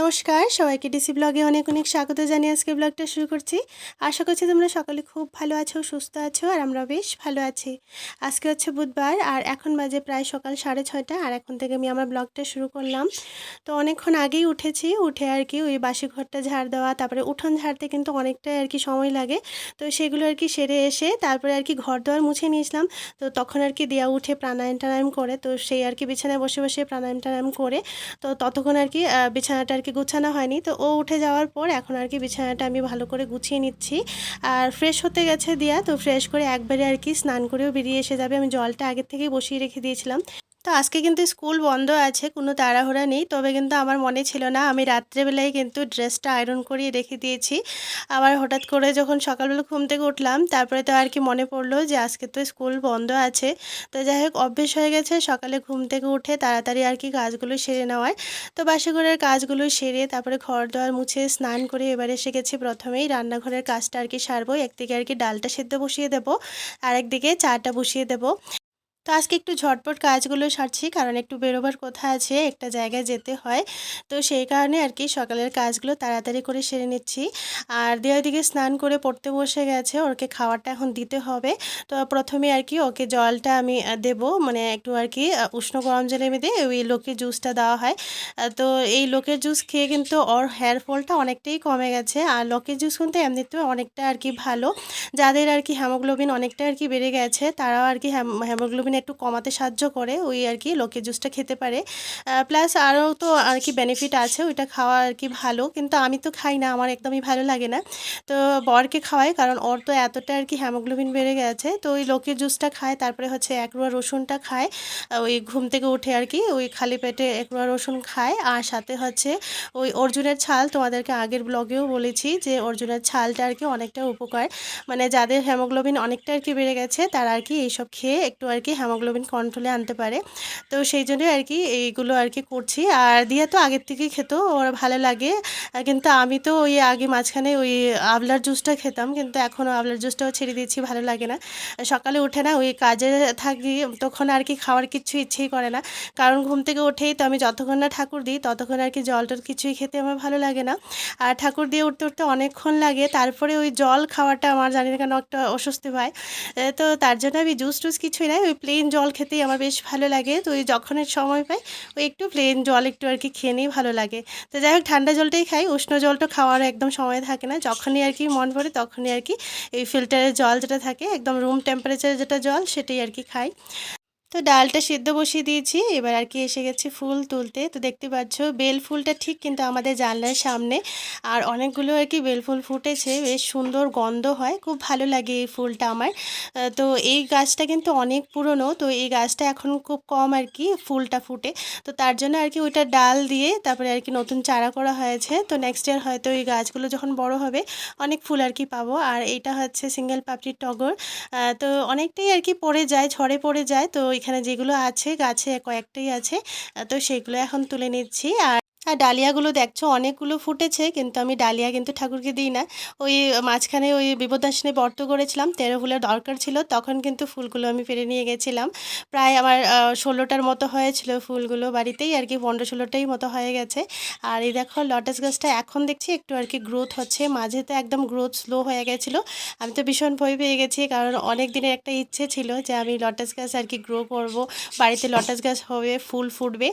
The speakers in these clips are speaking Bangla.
নমস্কার, সবাইকে ডিসি ব্লগে অনেক অনেক স্বাগত জানিয়ে আজকে ব্লগটা শুরু করছি। আশা করছি তোমরা সকলে খুব ভালো আছো, সুস্থ আছো, আর আমরা বেশ ভালো আছি। আজকে হচ্ছে বুধবার, আর এখন বাজে প্রায় সকাল সাড়ে ছয়টা, আর এখন থেকে আমি আমার ব্লগটা শুরু করলাম। তো অনেকক্ষণ আগেই উঠেছি, উঠে আর কি ওই বাসি ঘরটা ঝাড় দেওয়া, তারপরে উঠোন ঝাড়তে কিন্তু অনেকটাই আর কি সময় লাগে। তো সেগুলো আর কি সেরে এসে তারপরে আর কি ঘর দোয়ার মুছে নিয়েছিলাম। তো তখন আর কি দেয়া উঠে প্রাণায়াম টানায়াম করে, তো সেই আর কি বিছানায় বসে বসে প্রাণায়াম টানায়াম করে, তো ততক্ষণ আর কি বিছানাটা আর কি গুছানো হয়নি। তো ও উঠে যাওয়ার পর এখন আর কি বিছানাটা আমি ভালো করে গুছিয়ে নিচ্ছি। আর ফ্রেশ হতে গেছে দিয়া, তো ফ্রেশ করে একবারে আর কি স্নান করেও বেরিয়ে এসে যাবে। আমি জলটা আগের থেকেই বসিয়ে রেখে দিয়েছিলাম। তো আজকে কিন্তু স্কুল বন্ধ আছে, কোনো তাড়াহুড়া নেই। তবে কিন্তু আমার মনে ছিল না, আমি রাত্রেবেলায় কিন্তু ড্রেসটা আয়রন করিয়ে রেখে দিয়েছি। আবার হঠাৎ করে যখন সকালবেলা ঘুম থেকে উঠলাম, তারপরে তো আর কি মনে পড়ল যে আজকে তো স্কুল বন্ধ আছে। তো যাই হোক, অভ্যেস হয়ে গেছে, সকালে ঘুম থেকে উঠে তাড়াতাড়ি আর কি কাজগুলো সেরে নেওয়ার। তো বাসিঘরের কাজগুলো সেরে তারপরে ঘর দোয়ার মুছে স্নান করে এবার এসে গেছি প্রথমেই। রান্নাঘরের কাজটা আর কি সারবো, একদিকে আর কি ডালটা সেদ্ধ বসিয়ে দেবো আর একদিকে চাটা বসিয়ে দেবো। তো আজকে একটু ঝটপট কাজগুলো সারছি, কারণ একটু বেরোবার কথা আছে, একটা জায়গায় যেতে হয়। তো সেই কারণে আর কি সকালের কাজগুলো তাড়াতাড়ি করে সেরে নিচ্ছি। আর দেওয়ার দিকে স্নান করে পড়তে বসে গেছে ওকে খাওয়াটা এখন দিতে হবে। তো প্রথমে আর কি ওকে জলটা আমি দেবো মানে একটু আর কি উষ্ণ গরম জলের মধ্যে ওই লোকের জুসটা দেওয়া হয়। তো এই লোকের জুস খেয়ে কিন্তু ওর হেয়ার ফলটা অনেকটাই কমে গেছে। আর লোকের জুস কিন্তু এমনিতেও অনেকটা আর কি ভালো। যাদের আর কি হেমোগ্লোবিন অনেকটা আর কি বেড়ে গেছে, তারাও আর কি হেমোগ্লোবিন একটু কমাতে সাহায্য করে, ওই আর কি লোকের জুসটা খেতে পারে। প্লাস আরও তো আর কি বেনিফিট আছে, ওইটা খাওয়া আর কি ভালো। কিন্তু আমি তো খাই না, আমার একদমই ভালো লাগে না। তো বরকে খাওয়াই, কারণ ওর তো এতটা আর কি হ্যামোগ্লোবিন বেড়ে গেছে। তো ওই লোকের জুসটা খায়, তারপরে হচ্ছে একরোয়া রসুনটা খায়। ওই ঘুম থেকে উঠে আর কি ওই খালি পেটে একরোয়া রসুন খায়। আর সাথে হচ্ছে ওই অর্জুনের ছাল, তোমাদেরকে আগের ব্লগেও বলেছি যে অর্জুনের ছালটা আর কি অনেকটা উপকার। মানে যাদের হ্যামোগ্লোবিন অনেকটা আর কি বেড়ে গেছে, তারা আর কি এইসব খেয়ে একটু আর কি হেমোগ্লোবিন কন্ট্রোলে আনতে পারে। তো সেই জন্যই আর কি এইগুলো আর কি করছি। আর দিয়া তো আগের থেকেই খেত, ওর ভালো লাগে। কিন্তু আমি তো ওই আগে মাঝখানে ওই আবলার জুসটা খেতাম, কিন্তু এখনও আবলার জুসটাও ছেড়ে দিয়েছি, ভালো লাগে না। সকালে উঠে না ওই কাজে থাকি, তখন আর কি খাওয়ার কিছু ইচ্ছেই করে না। কারণ ঘুম থেকে উঠেই তো আমি যতক্ষণ না ঠাকুর দিই, ততক্ষণ আর কি জল টল কিছুই খেতে আমার ভালো লাগে না। আর ঠাকুর দিয়ে উঠতে উঠতে অনেকক্ষণ লাগে, তারপরে ওই জল খাওয়াটা আমার জানি না কেন একটা অস্বস্তি হয়। তো তার জন্য আমি জুস টুস কিছুই নাই, ওই প্লেন জল খেতেই আমার বেশ ভালো লাগে। তো ওই যখনের সময় পাই, ওই একটু প্লেন জল একটু আর কি খেয়ে নিয়ে ভালো লাগে। তো যাই হোক, ঠান্ডা জলটাই খাই, উষ্ণ জলটা খাওয়ার একদম সময় থাকে না। যখনই আর কি মন পড়ে তখনই আর কি এই ফিল্টারের জল যেটা থাকে, একদম রুম টেম্পারেচারে যেটা জল, সেটাই আর কি খাই। তো ডালটা সিদ্ধ বসিয়ে দিয়েছি। এবার আর কি এসে গেছে ফুল তুলতে। তো দেখতে পাচ্ছ, বেল ফুলটা ঠিক কিন্তু আমাদের জানলার সামনে। আর অনেকগুলো আর কি বেল ফুল ফুটেছে। বেশ সুন্দর গন্ধ হয়। খুব ভালো লাগে এই ফুলটা আমার। তো এই গাছটা কিন্তু অনেক পুরনো। তো এই গাছটা এখন খুব কম আর কি ফুলটা ফুটে। তো তার জন্য আর কি ওইটা ডাল দিয়ে তারপরে আর কি নতুন চারা করা হয়েছে। তো নেক্সট ইয়ার হয়তো এই গাছগুলো যখন বড় হবে অনেক ফুল আর কি পাবো। আর এটা হচ্ছে সিঙ্গেল পাপড়ির টগর। তো অনেকটাই আর কি পড়ে যায়, ঝড়ে পড়ে যায়। তো এখানে যেগুলো আছে গাছে কয়েকটাই আছে তো সেগুলো এখন তুলে নিচ্ছি। আর আর ডালিয়াগুলো দেখছ, অনেকগুলো ফুটেছে, কিন্তু আমি ডালিয়া কিন্তু ঠাকুরকে দিই না। ওই মাঝখানে ওই বিপদাসনে বর্ত করেছিলাম, তেরো ফুলের দরকার ছিল, তখন কিন্তু ফুলগুলো আমি পেরে নিয়ে গেছিলাম। প্রায় আমার ষোলোটার মতো হয়েছিল ফুলগুলো বাড়িতেই, আর কি পনেরো ষোলোটাই মতো হয়ে গেছে। আর এই দেখো, লটাস গাছটা এখন দেখছি একটু আর কি গ্রোথ হচ্ছে, মাঝে তো একদম গ্রোথ স্লো হয়ে গেছিল। আমি তো ভীষণ ভয় পেয়ে গেছি, কারণ অনেক দিনের একটা ইচ্ছে ছিল যে আমি লটাস গাছ আর কি গ্রো করব, বাড়িতে লটাস গাছ হবে, ফুল ফুটবে।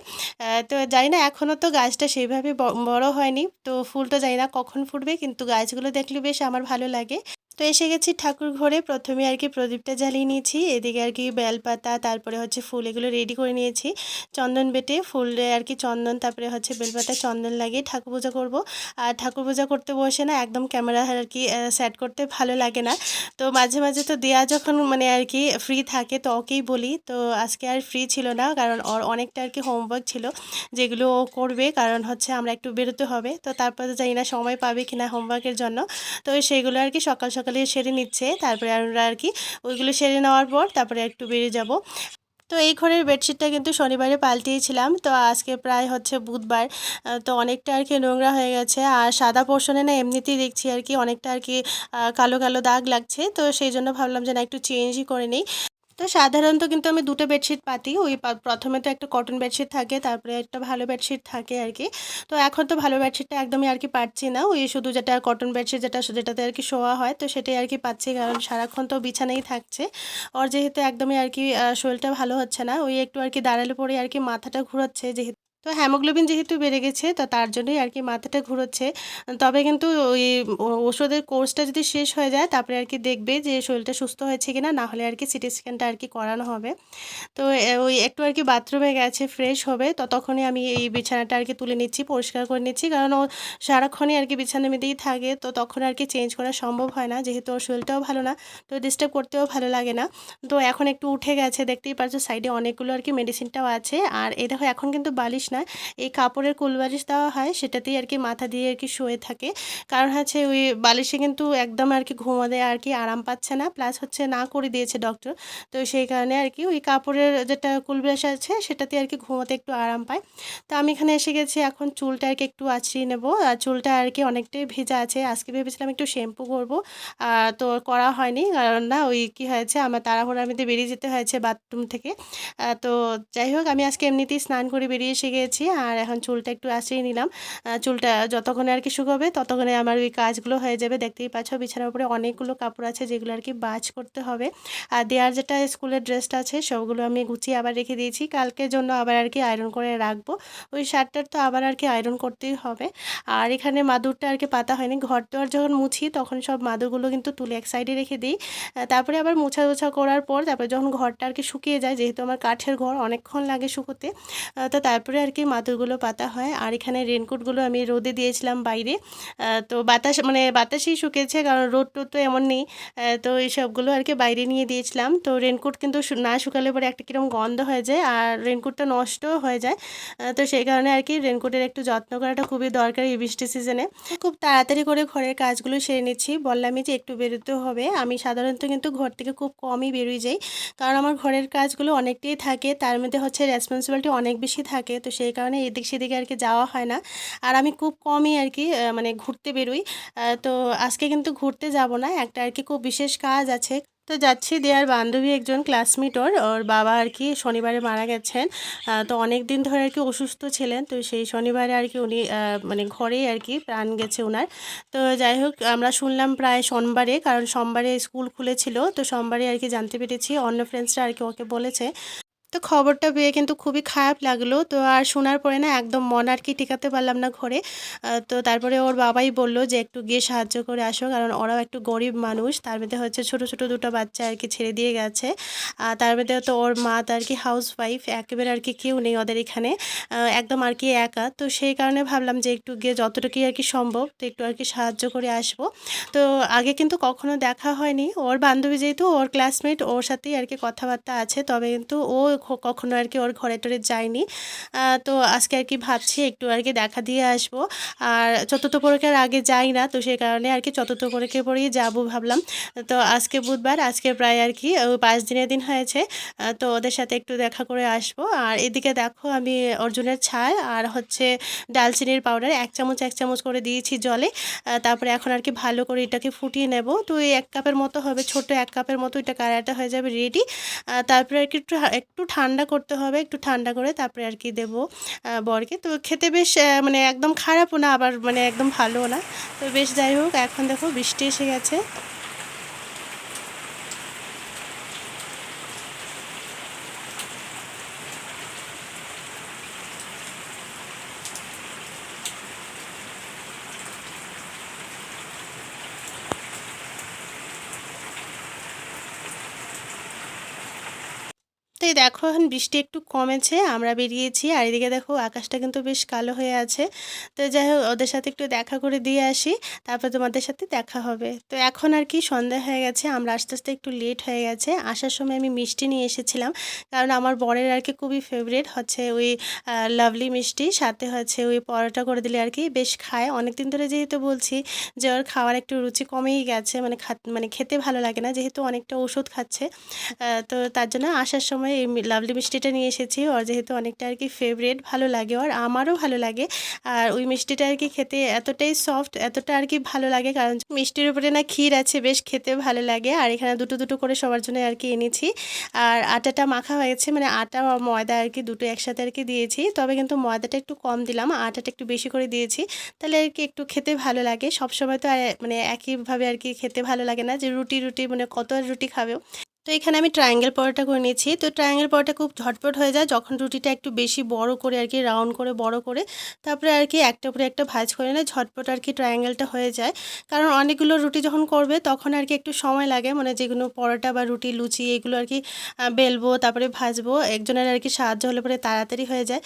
তো জানি না এখনও তো গাছটা সেইভাবে ব- বড় হয়নি। তো ফুলটা জানি না কখন ফুটবে, কিন্তু গাছগুলো দেখলে বেশ আমার ভালো লাগে। তো এসে গেছি ঠাকুর ঘরে। প্রথমে আর কি প্রদীপটা জ্বালিয়ে নিয়েছি, এদিকে আর কি বেলপাতা, তারপরে হচ্ছে ফুল এগুলো রেডি করে নিয়েছি। চন্দন বেটে ফুলে আর কি চন্দন, তারপরে হচ্ছে বেলপাতা, চন্দন লাগিয়ে ঠাকুর পূজা করব। আর ঠাকুর পূজা করতে বসে না একদম ক্যামেরা আর কি সেট করতে ভালো লাগে না। তো মাঝে মাঝে তো দেয়া যখন মানে আর কি ফ্রি থাকে তো ওকেই বলি। তো আজকে আর ফ্রি ছিল না কারণ ওর অনেকটা আর কি হোমওয়ার্ক ছিল যেগুলো ও করবে, কারণ হচ্ছে আমরা একটু বেরোতে হবে। তো তারপরে জানি না সময় পাবে কিনা হোমওয়ার্কের জন্য। তো সেগুলো আর কি সকাল সকালে সেরে নিচ্ছে, তারপরে আমরা আর কি ওইগুলো সেরে নেওয়ার পর তারপরে একটু বেরিয়ে যাব। তো এই ঘরের বেডশিটটা কিন্তু শনিবারে পাল্টিয়েছিলাম, তো আজকে প্রায় হচ্ছে বুধবার তো অনেকটা আর কি নোংরা হয়ে গেছে। আর সাদা পোর্শনে না এমনিতেই দেখছি আর কি অনেকটা আর কি কালো কালো দাগ লাগছে, তো সেই জন্য ভাবলাম যে না একটু চেঞ্জই করে নিই। তো সাধারণত কিন্তু আমি দুটো বেডশিট পাতি, ওই প্রথমে তো একটা কটন বেডশিট থাকে, তারপরে একটা ভালো বেডশিট থাকে আর কি তো এখন তো ভালো বেডশিটটা একদমই আর কি পাচ্ছি না, ওই শুধু যেটা কটন বেডশিট যেটা, যেটাতে আর কি শোয়া হয়, তো সেটাই আর কি পাচ্ছি, কারণ সারাক্ষণ তো বিছানাই থাকছে। ওর যেহেতু একদমই আর কি শরীরটা ভালো হচ্ছে না, ওই একটু আর কি দাঁড়ালে পরে আর কি মাথাটা ঘুরাচ্ছে, যেহেতু তো হ্যামোগ্লোবিন যেহেতু বেড়ে গেছে, তো তার জন্যই আর কি মাথাটা ঘুরোচ্ছে। তবে কিন্তু ওই ওষুধের কোর্সটা যদি শেষ হয়ে যায়, তারপরে আর কি দেখবে যে শরীরটা সুস্থ হয়েছে কিনা, না হলে আর কি সিটি স্ক্যানটা আর কি করানো হবে। তো ওই একটু আর কি বাথরুমে গেছে ফ্রেশ হবে ততক্ষণে আমি এই বিছানাটা আর কি তুলে নিচ্ছি, পরিষ্কার করে নিচ্ছি। কারণ ও সারাক্ষণই আর কি বিছানা মেতেই থাকে, তো তখন আর কি চেঞ্জ করা সম্ভব হয় না, যেহেতু ওর শরীরটাও ভালো না, তো ডিস্টার্ব করতেও ভালো লাগে না। তো এখন একটু উঠে গেছে, দেখতেই পারছ সাইডে অনেকগুলো আর কি মেডিসিনটাও আছে। আর এই দেখো, এখন কিন্তু বালিশ না, এই কাপড়ের কুল বালিশ দেওয়া হয়, সেটাতেই আর কি মাথা দিয়ে আর কি শুয়ে থাকে। কারণ হচ্ছে ওই বালিশে কিন্তু একদম আর কি ঘুমাতে আর কি আরাম পাচ্ছে না প্লাস হচ্ছে না করে দিয়েছে ডক্টর তো সেই কারণে আর কি ওই কাপড়ের যেটা কুলবাস আছে, সেটাতে আর কি ঘুমাতে একটু আরাম পায়। তো আমি এখানে এসে গেছি, এখন চুলটা আর কি একটু আছড়িয়ে নেব। আর চুলটা আর কি অনেকটাই ভেজা আছে, আজকে ভেবেছিলাম একটু শ্যাম্পু করব তো করা হয়নি। কারণ না, ওই কি হয়েছে, আমার তাড়াহুড়ার মধ্যে বেরিয়ে যেতে হয়েছে বাথরুম থেকে। তো যাই হোক, আমি আজকে এমনিতেই স্নান করে বেরিয়ে এসে গেছি। আর এখন চুলটা একটু আছড়িয়ে নিলাম। চুলটা যতক্ষণে আর কি শুকাবে ততক্ষণে আমার ওই কাজগুলো হয়ে যাবে। দেখতেই পাচ্ছ বিছানার উপরে অনেকগুলো কাপড় আছে যেগুলো আর কি বাজ করতে হবে। আর দেওয়ার যেটা স্কুলের ড্রেসটা আছে সবগুলো আমি গুছিয়ে আবার রেখে দিয়েছি। কালকের জন্য আবার আর কি আয়রন করে রাখব। ওই শার্টটার তো আবার আর কি আয়রন করতেই হবে। আর এখানে মাদুরটা আর কি পাতা হয়নি। ঘর আর যখন মুছি তখন সব মাদুরগুলো কিন্তু তুলে এক সাইডে রেখে দিই। তারপরে আবার মোছা মোছা করার পর তারপরে যখন ঘরটা আর কি শুকিয়ে যায়, যেহেতু আমার কাঠের ঘর অনেকক্ষণ লাগে শুকোতে তো তারপরে আর কি মাদুরগুলো পাতা হয়। আর এখানে রেনকোটগুলো আমি রোদে দিয়েছিলাম বাইরে। তো বাতাস মানে বাতাসেই শুকিয়েছে, কারণ রোদ টোদ তো এমন নেই। তো এইসবগুলো আর কি বাইরে নিয়ে দিয়েছিলাম। তো রেনকোট কিন্তু না শুকালে পরে একটা কীরকম গন্ধ হয়ে যায়, আর রেনকোটটা নষ্টও হয়ে যায়। তো সেই কারণে আর কি রেনকোটের একটু যত্ন করাটা খুবই দরকার এই বৃষ্টি সিজনে খুব তাড়াতাড়ি করে ঘরের কাজগুলো সেরে নিচ্ছি। বললামই যে একটু বেরোতে হবে। আমি সাধারণত কিন্তু ঘর থেকে খুব কমই বেরোই যাই। কারণ আমার ঘরের কাজগুলো অনেকটাই থাকে। তার মধ্যে হচ্ছে রেসপন্সিবিলিটি অনেক বেশি থাকে। তো সেই কারণে এদিক সেদিকে আর কি যাওয়া হয় না। আর আমি খুব কমই আর কি মানে ঘুরতে বেরোই। তো আজকে কিন্তু ঘুরতে যাব না, একটা আর কি খুব বিশেষ কাজ আছে। তো যাচ্ছি দেয়ার বান্ধবী একজন ক্লাসমেট ওর ওর বাবা আর কি শনিবারে মারা গেছেন। তো অনেক দিন ধরে আর কি অসুস্থ ছিলেন, তো সেই শনিবারে আর কি উনি মানে ঘরেই আর কি প্রাণ গেছে ওনার তো যাই হোক, আমরা শুনলাম প্রায় সোমবারে, কারণ সোমবারে স্কুল খুলেছিল, তো সোমবারে আর কি জানতে পেরেছি, অন্য ফ্রেন্ডসরা আর কি ওকে বলেছে। তো খবরটা পেয়ে কিন্তু খুবই খারাপ লাগল। তো আর শোনার পরে না একদম মন আর কি টিকাতে পারলাম না ঘরে। তো তারপরে ওর বাবাই বলল যে একটু গিয়ে সাহায্য করে আসো, কারণ ওরাও একটু গরিব মানুষ। তার মধ্যে হচ্ছে ছোট ছোট দুটো বাচ্চা আর কি ছেড়ে দিয়ে গেছে। আর তার মধ্যে তো ওর মা, তার কি হাউস ওয়াইফ একেবারে আর কি কেউ নেই ওদের এখানে। একদম আর কি একা। তো সেই কারণে ভাবলাম যে একটু গিয়ে যতটুকুই আর কি সম্ভব তো একটু আর কি সাহায্য করে আসব। তো আগে কিন্তু কখনো দেখা হয়নি। ওর বান্ধবী যেহেতু ওর ক্লাসমেট ওর সাথেই আর কি কথাবার্তা আছে, তবে কিন্তু ও কখনো আর কি ওর ঘরে টরে যায়নি তো আজকে আর কি ভাবছি একটু আর কি দেখা দিয়ে আসব। আর চতুর্থ পরীক্ষার আগে যাই না, তো সেই কারণে আর কি চতুর্থ পরীক্ষার পরেই যাব ভাবলাম। তো আজকে বুধবার, আজকে প্রায় আর কি পাঁচ দিনের দিন হয়েছে। তো ওদের সাথে একটু দেখা করে আসব। আর এদিকে দেখো আমি অর্জুনের ছাল আর হচ্ছে ডালচিনির পাউডার এক চামচ এক চামচ করে দিয়েছি জলে। তারপরে এখন আর কি ভালো করে এটাকে ফুটিয়ে নেব। তো এই এক কাপের মতো হবে ছোট এক কাপের মতো এটা কারাটা হয়ে যাবে রেডি তারপরে আর কি একটু একটু ঠান্ডা করতে হবে, একটু ঠান্ডা করে তারপরে আর কি দেবো বরকে। তো খেতে বেশ মানে একদম খারাপও না, আবার মানে একদম ভালোও না। তো বেশ যাই হোক, এখন দেখো বৃষ্টি এসে গেছে। এখন বৃষ্টি একটু কমেছে, আমরা বেরিয়েছি আর এদিকে দেখো আকাশটা কিন্তু বেশ কালো হয়ে আছে। তো যাই হোক, ওদের সাথে একটু দেখা করে দিয়ে আসি, তারপর তোমাদের সাথে দেখা হবে। তো এখন আর কি সন্ধ্যা হয়ে গেছে, আমরা আস্তে আস্তে একটু লেট হয়ে গেছে। আসার সময় আমি মিষ্টি নিয়ে এসেছিলাম, কারণ আমার বরের আর কি খুবই ফেভারিট হচ্ছে ওই লাভলি মিষ্টি। সাথে হচ্ছে ওই পরোটা করে দিলে আর কি বেশ খায়। অনেক দিন ধরে যেহেতু বলছি যে ওর খাওয়ার একটু রুচি কমেই গেছে মানে খা মানে খেতে ভালো লাগে না, যেহেতু অনেকটা ওষুধ খাচ্ছে। তো তার জন্য আসার সময় এই লাভলি মিষ্টিটা নিয়ে এসেছি। ওর যেহেতু অনেকটা আর কি ফেভারিট ভালো লাগে। ওর আমারও ভালো লাগে। আর ওই মিষ্টিটা আর কি খেতে এতটাই সফট এতটা আর কি ভালো লাগে। কারণ মিষ্টির উপরে না ক্ষীর আছে, বেশ খেতে ভালো লাগে। আর এখানে দুটো দুটো করে সবার জন্য আর কি এনেছি। আর আটাটা মাখা হয়েছে মানে আটা ময়দা আর কি দুটো একসাথে আর কি দিয়েছি। তবে কিন্তু ময়দাটা একটু কম দিলাম, আটাটা একটু বেশি করে দিয়েছি। তাহলে আর কি একটু খেতে ভালো লাগে। সবসময় তো মানে একইভাবে আর কি খেতে ভালো লাগে না যে রুটি রুটি মানে কত রুটি খাবেও তো এখানে আমি ট্রায়াঙ্গেল পরোটা করে নিয়েছি। তো ট্রায়াঙ্গেল পরোটা খুব ঝটপট হয়ে যায় যখন রুটিটা একটু বেশি বড় করে আর কি রাউন্ড করে, বড় করে, তারপরে আর কি একটা উপরে একটা ভাজ করে নিলে ঝটপট আর কি ট্রায়াঙ্গেলটা হয়ে যায়। কারণ অনেকগুলো রুটি যখন করবে তখন আর কি একটু সময় লাগে মানে যেগুলো পরোটা বা রুটি, লুচি এগুলো আর কি বেলবো, তারপরে ভাজবো, একজনের আর কি সাহায্য হলে পরে তাড়াতাড়ি হয়ে যায়।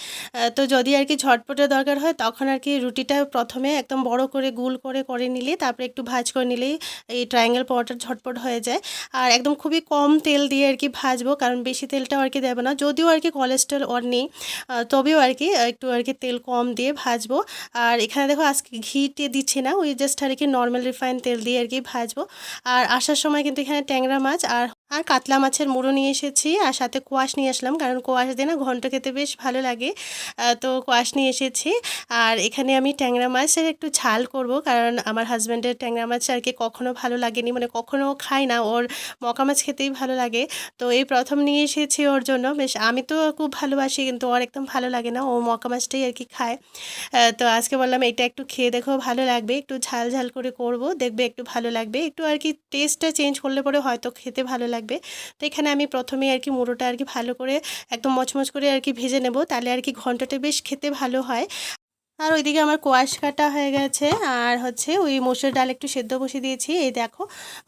তো যদি আর কি ঝটপটের দরকার হয় তখন আর কি রুটিটা প্রথমে একদম বড় করে, গুল করে করে নিলে, তারপরে একটু ভাজ করে নিলেই এই ট্রায়াঙ্গেল পরোটা ঝটপট হয়ে যায়। আর একদম খুবই কম তেল দিয়ে আর কি ভাজবো, কারণ বেশি তেলটাও আর কি দেবো না। যদিও আর কি কোলেস্ট্রল ওর নেই তবেও আর কি একটু আর কি তেল কম দিয়ে ভাজবো। আর এখানে দেখো আজকে ঘিটে দিচ্ছি না, ওই জাস্ট আর কি নর্মাল রিফাইন তেল দিয়ে আর কি ভাজবো। আর আসার সময় কিন্তু এখানে ট্যাংরা মাছ আর আর কাতলা মাছের মুড়ো নিয়ে এসেছি আর সাথে কোয়াশ নিয়ে আসলাম, কারণ কোয়াশ দিয়ে না ঘন্ট খেতে বেশ ভালো লাগে। তো কোয়াশ নিয়ে এসেছি। আর এখানে আমি ট্যাংরা মাছের একটু ঝাল করব, কারণ আমার হাজব্যান্ডের ট্যাংরা মাছ আর কি কখনো ভালো লাগেনি মানে কখনো খায় না, ওর মকা মাছ খেতেই ভালো লাগে। তো এই প্রথম নিয়ে এসেছি ওর জন্য। বেশ, আমি তো খুব ভালোবাসি, কিন্তু ওর একদম ভালো লাগে না, ও মকা মাছটাই আর কি খায়। তো আজকে বললাম এটা একটু খেয়ে দেখো, ভালো লাগবে, একটু ঝাল ঝাল করে করব, দেখবে একটু ভালো লাগবে। একটু আর কি টেস্টটা চেঞ্জ করলে পরে হয়তো খেতে ভালো লাগবে তো এখানে আমি প্রথমে আর কি মুড়োটা আর কি ভালো করে একদম মচমচ করে আর কি ভেজে নেব। তাহলে আর কি ঘন্টাটা বেশ খেতে ভালো হয়। আর ওইদিকে আমার কোয়াশ কাটা হয়ে গেছে। আর হচ্ছে ওই মসুর ডাল একটু সেদ্ধ বসিয়ে দিয়েছি। এই দেখো,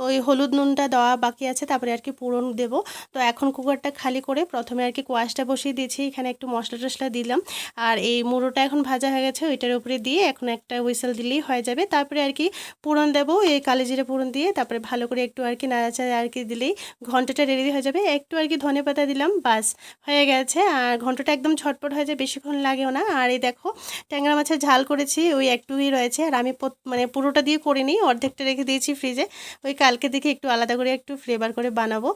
ওই হলুদ নুনটা দেওয়া বাকি আছে, তারপরে আর কি পুরন দেবো। তো এখন কুকারটা খালি করে প্রথমে আর কি কোয়াশটা বসিয়ে দিয়েছি, এখানে একটু মশলা টশলা দিলাম। আর এই মুড়োটা এখন ভাজা হয়ে গেছে, ওইটার উপরে দিয়ে এখন একটা হুইসেল দিলেই হয়ে যাবে। তারপরে আর কি পুরন দেবো, এই কালো জিরে পুরন দিয়ে, তারপরে ভালো করে একটু আর কি নাড়াচাড়া আর কি দিলেই ঘন্টাটা রেডি হয়ে যাবে। একটু আর কি ধনে পাতা দিলাম, বাস, হয়ে গেছে। আর ঘন্টাটা একদম ঝটপট হয়ে যায়, বেশিক্ষণ লাগেও না। আর এই দেখো, ট্যাংরা মাছের ঝাল করেছি, ওই একটুই রয়েছে। আর আমি মানে পুরোটা দিয়ে করে নিই অর্ধেকটা রেখে দিয়েছি ফ্রিজে ওই কালকে দেখে একটু আলাদা করে একটু ফ্লেভার করে বানাবো।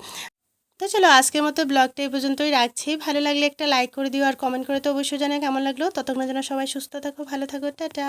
তো চলো, আজকের মতো ব্লগটা এই পর্যন্তই রাখছি। ভালো লাগলে একটা লাইক করে দিও, আর কমেন্ট করে তো অবশ্যই জানাই কেমন লাগল। ততক্ষণ যেন সবাই সুস্থ থাকো, ভালো থাকো, টাটা।